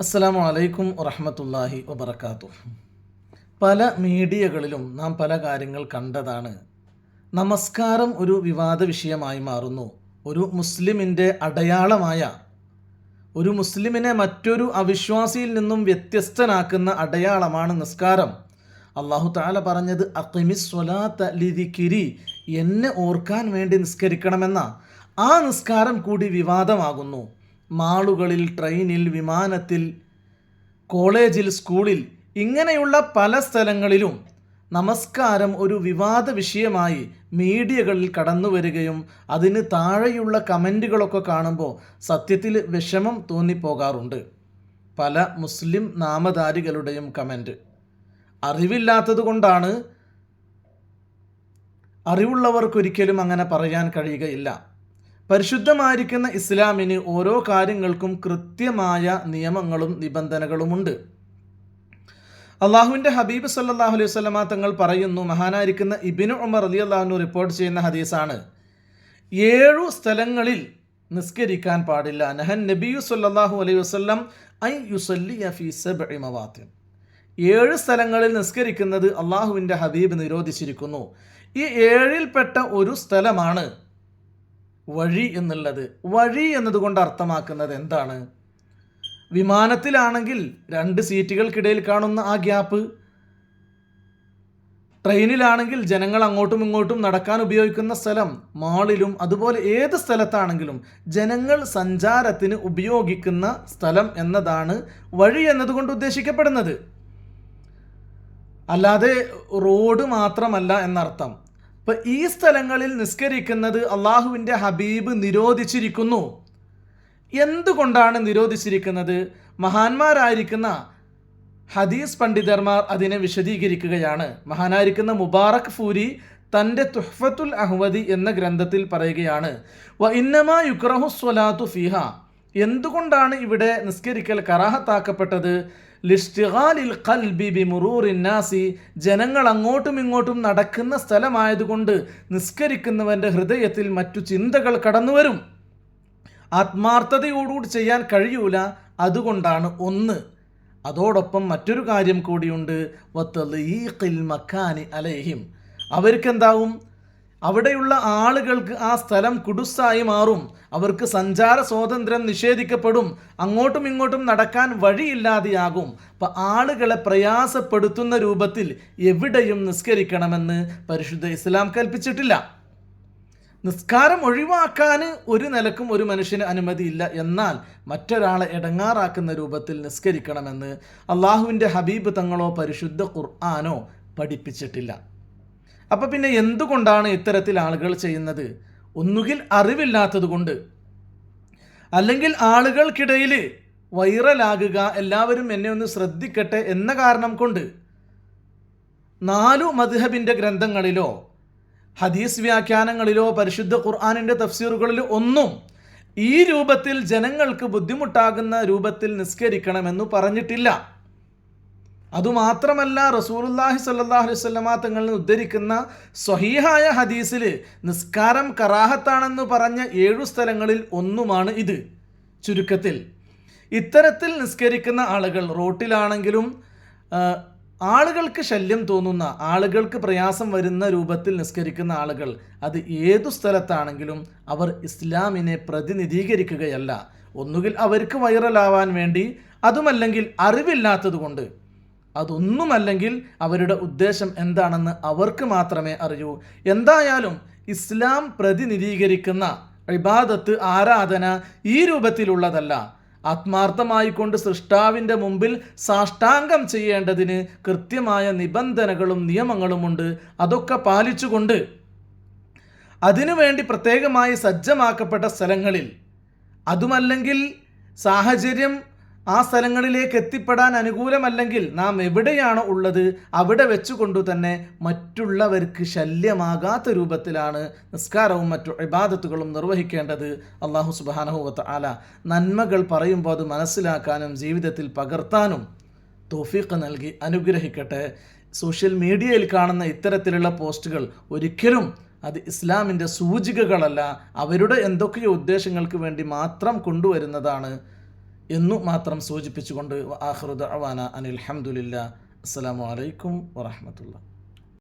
അസ്സലാമു അലൈക്കും വറഹമത്തല്ലാഹി വബർക്കാത്തു പല മീഡിയകളിലും നാം പല കാര്യങ്ങൾ കണ്ടതാണ്. നമസ്കാരം ഒരു വിവാദ വിഷയമായി മാറുന്നു. ഒരു മുസ്ലിമിന്റെ അടയാളമായ ഒരു മുസ്ലിമിനെ മറ്റൊരു അവിശ്വാസിയിൽ നിന്നും വ്യത്യസ്തനാക്കുന്ന അടയാളമാണ് നിസ്കാരം. അള്ളാഹു താല പറഞ്ഞത് അക്കിമിസ് സ്വലാത്ത ലിദിക്കിരി എന്നെ ഓർക്കാൻ വേണ്ടി നിസ്കരിക്കണമെന്ന ആ നിസ്കാരം കൂടി വിവാദമാകുന്നു. മാളുകളിൽ ട്രെയിനിൽ വിമാനത്തിൽ കോളേജിൽ സ്കൂളിൽ ഇങ്ങനെയുള്ള പല സ്ഥലങ്ങളിലും നമസ്കാരം ഒരു വിവാദ വിഷയമായി മീഡിയകളിൽ കടന്നു വരികയും അതിന് താഴെയുള്ള കമന്റുകളൊക്കെ കാണുമ്പോൾ സത്യത്തിൽ വിഷമം തോന്നിപ്പോകാറുണ്ട്. പല മുസ്ലിം നാമധാരികളുടെയും കമന്റ്. അറിവില്ലാത്തത് കൊണ്ടാണ് അറിവുള്ളവർക്കൊരിക്കലും അങ്ങനെ പറയാൻ കഴിയുകയില്ല. പരിശുദ്ധമായിരിക്കുന്ന ഇസ്ലാമിന് ഓരോ കാര്യങ്ങൾക്കും കൃത്യമായ നിയമങ്ങളും നിബന്ധനകളുമുണ്ട്. അള്ളാഹുവിന്റെ ഹബീബ് സല്ലാഹു അലൈഹി സ്വലമ തങ്ങൾ പറയുന്നു മഹാനായിരിക്കുന്ന ഇബിനു ഉമർ അലി അള്ളാഹുനു റിപ്പോർട്ട് ചെയ്യുന്ന ഹദീസാണ് ഏഴു സ്ഥലങ്ങളിൽ നിസ്കരിക്കാൻ പാടില്ല. നഹൻ നബിയു സല്ലാഹു അലൈഹി വസ്ലം ഐ യുസല്ലി മവാത്തിൻ. ഏഴ് സ്ഥലങ്ങളിൽ നിസ്കരിക്കുന്നത് അള്ളാഹുവിന്റെ ഹബീബ് നിരോധിച്ചിരിക്കുന്നു. ഈ ഏഴിൽപ്പെട്ട ഒരു സ്ഥലമാണ് വഴി എന്നുള്ളത് വഴി എന്നതുകൊണ്ട് അർത്ഥമാക്കുന്നത് എന്താണ്? വിമാനത്തിലാണെങ്കിൽ രണ്ട് സീറ്റുകൾക്കിടയിൽ കാണുന്ന ആ ഗ്യാപ്പ് ട്രെയിനിലാണെങ്കിൽ ജനങ്ങൾ അങ്ങോട്ടും ഇങ്ങോട്ടും നടക്കാൻ ഉപയോഗിക്കുന്ന സ്ഥലം മാളിലും അതുപോലെ ഏത് സ്ഥലത്താണെങ്കിലും ജനങ്ങൾ സഞ്ചാരത്തിന് ഉപയോഗിക്കുന്ന സ്ഥലം എന്നതാണ് വഴി എന്നതുകൊണ്ട് ഉദ്ദേശിക്കപ്പെടുന്നത്. അല്ലാതെ റോഡ് മാത്രമല്ല എന്നർത്ഥം. ഇപ്പം ഈ സ്ഥലങ്ങളിൽ നിസ്കരിക്കുന്നത് അള്ളാഹുവിന്റെ ഹബീബ് നിരോധിച്ചിരിക്കുന്നു. എന്തുകൊണ്ടാണ് നിരോധിച്ചിരിക്കുന്നത്? മഹാന്മാരായിരിക്കുന്ന ഹദീസ് പണ്ഡിതന്മാർ അതിനെ വിശദീകരിക്കുകയാണ്. മഹാനായിരിക്കുന്ന മുബാറക് ഫൂരി തന്റെ തുഹ്ഫത്തുൽ അഹ്വദി എന്ന ഗ്രന്ഥത്തിൽ പറയുകയാണ്. വ ഇന്നമാ യുക്രഹു സ്വലാത്തു ഫിഹ. എന്തുകൊണ്ടാണ് ഇവിടെ നിസ്കരിക്കൽ കറാഹത്താക്കപ്പെട്ടത്? ലിഷ്തിഗാലിൽ കൽ ബി മുറൂറിന്നാസി ജനങ്ങൾ അങ്ങോട്ടും ഇങ്ങോട്ടും നടക്കുന്ന സ്ഥലമായതുകൊണ്ട് നിസ്കരിക്കുന്നവന്റെ ഹൃദയത്തിൽ മറ്റു ചിന്തകൾ കടന്നുവരും. ആത്മാർത്ഥതയോടുകൂടി ചെയ്യാൻ കഴിയൂല അതുകൊണ്ടാണ് ഒന്ന്. അതോടൊപ്പം മറ്റൊരു കാര്യം കൂടിയുണ്ട്. വത്തലീഖിൽ മക്കാനി അലേഹിം. അവർക്കെന്താവും? അവിടെയുള്ള ആളുകൾക്ക് ആ സ്ഥലം കുടുസായി മാറും. അവർക്ക് സഞ്ചാര സ്വാതന്ത്ര്യം നിഷേധിക്കപ്പെടും. അങ്ങോട്ടും ഇങ്ങോട്ടും നടക്കാൻ വഴിയില്ലാതെയാകും. അപ്പം ആളുകളെ പ്രയാസപ്പെടുത്തുന്ന രൂപത്തിൽ എവിടെയും നിസ്കരിക്കണമെന്ന് പരിശുദ്ധ ഇസ്ലാം കൽപ്പിച്ചിട്ടില്ല. നിസ്കാരം ഒഴിവാക്കാൻ ഒരു നിലക്കും ഒരു മനുഷ്യന് അനുമതിയില്ല എന്നാൽ മറ്റൊരാളെ ഇടങ്ങാറാക്കുന്ന രൂപത്തിൽ നിസ്കരിക്കണമെന്ന് അള്ളാഹുവിന്റെ ഹബീബ് തങ്ങളോ പരിശുദ്ധ ഖുർആാനോ പഠിപ്പിച്ചിട്ടില്ല. അപ്പോൾ പിന്നെ എന്തുകൊണ്ടാണ് ഇത്തരത്തിൽ ആളുകൾ ചെയ്യുന്നത്? ഒന്നുകിൽ അറിവില്ലാത്തത് കൊണ്ട്. അല്ലെങ്കിൽ ആളുകൾക്കിടയിൽ വൈറലാകുക എല്ലാവരും എന്നെ ഒന്ന് ശ്രദ്ധിക്കട്ടെ എന്ന കാരണം കൊണ്ട്. നാലു മദ്ഹബിന്റെ ഗ്രന്ഥങ്ങളിലോ ഹദീസ് വ്യാഖ്യാനങ്ങളിലോ പരിശുദ്ധ ഖുർആാനിന്റെ തഫ്സീറുകളിലോ ഒന്നും ഈ രൂപത്തിൽ ജനങ്ങൾക്ക് ബുദ്ധിമുട്ടാകുന്ന രൂപത്തിൽ നിസ്കരിക്കണമെന്ന് പറഞ്ഞിട്ടില്ല. അതുമാത്രമല്ല റസൂലുല്ലാഹി സല്ലാഹു തങ്ങളിൽ തങ്ങളിൽ ഉദ്ധരിക്കുന്ന സ്വഹീഹായ ഹദീസിൽ നിസ്കാരം കറാഹത്താണെന്ന് പറഞ്ഞ ഏഴു സ്ഥലങ്ങളിൽ ഒന്നുമാണ് ഇത്. ചുരുക്കത്തിൽ ഇത്തരത്തിൽ നിസ്കരിക്കുന്ന ആളുകൾ റോട്ടിലാണെങ്കിലും ആളുകൾക്ക് ശല്യം തോന്നുന്ന ആളുകൾക്ക് പ്രയാസം വരുന്ന രൂപത്തിൽ നിസ്കരിക്കുന്ന ആളുകൾ അത് ഏതു സ്ഥലത്താണെങ്കിലും അവർ ഇസ്ലാമിനെ പ്രതിനിധീകരിക്കുകയല്ല. ഒന്നുകിൽ അവർക്ക് വൈറലാവാൻ വേണ്ടി അതുമല്ലെങ്കിൽ അറിവില്ലാത്തതുകൊണ്ട് അതൊന്നുമല്ലെങ്കിൽ അവരുടെ ഉദ്ദേശം എന്താണെന്ന് അവർക്ക് മാത്രമേ അറിയൂ. എന്തായാലും ഇസ്ലാം പ്രതിനിധീകരിക്കുന്ന ഇബാദത്ത് ആരാധന ഈ രൂപത്തിലുള്ളതല്ല. ആത്മാർത്ഥമായിക്കൊണ്ട് സൃഷ്ടാവിന്റെ മുമ്പിൽ സാഷ്ടാംഗം ചെയ്യേണ്ടതിന് കൃത്യമായ നിബന്ധനകളും നിയമങ്ങളുമുണ്ട്. അതൊക്കെ പാലിച്ചുകൊണ്ട് അതിനുവേണ്ടി പ്രത്യേകമായി സജ്ജമാക്കപ്പെട്ട സ്ഥലങ്ങളിൽ. അതുമല്ലെങ്കിൽ സാഹചര്യം ആ സ്ഥലങ്ങളിലേക്ക് എത്തിപ്പെടാൻ അനുകൂലമല്ലെങ്കിൽ നാം എവിടെയാണോ ഉള്ളത് അവിടെ വെച്ചുകൊണ്ടു തന്നെ മറ്റുള്ളവർക്ക് ശല്യമാകാത്ത രൂപത്തിലാണ് നിസ്കാരവും മറ്റു ഇബാദത്തുകളും നിർവഹിക്കേണ്ടത്. അള്ളാഹു സുബാനഹുവത്ത് ആല നന്മകൾ പറയുമ്പോൾ അത് മനസ്സിലാക്കാനും ജീവിതത്തിൽ പകർത്താനും തോഫീഖ് നൽകി അനുഗ്രഹിക്കട്ടെ. സോഷ്യൽ മീഡിയയിൽ കാണുന്ന ഇത്തരത്തിലുള്ള പോസ്റ്റുകൾ ഒരിക്കലും അത് ഇസ്ലാമിന്റെ സൂചികകളല്ല അവരുടെ എന്തൊക്കെയോ ഉദ്ദേശങ്ങൾക്ക് വേണ്ടി മാത്രം കൊണ്ടുവരുന്നതാണ്. എന്നു മാത്രം സൂചിപ്പിച്ചുകൊണ്ട് ആഹ്റുദ് അവാന അനിൽ ഹംദുലില്ല അസ്സാം വലൈക്കും വറഹമത്തുള്ള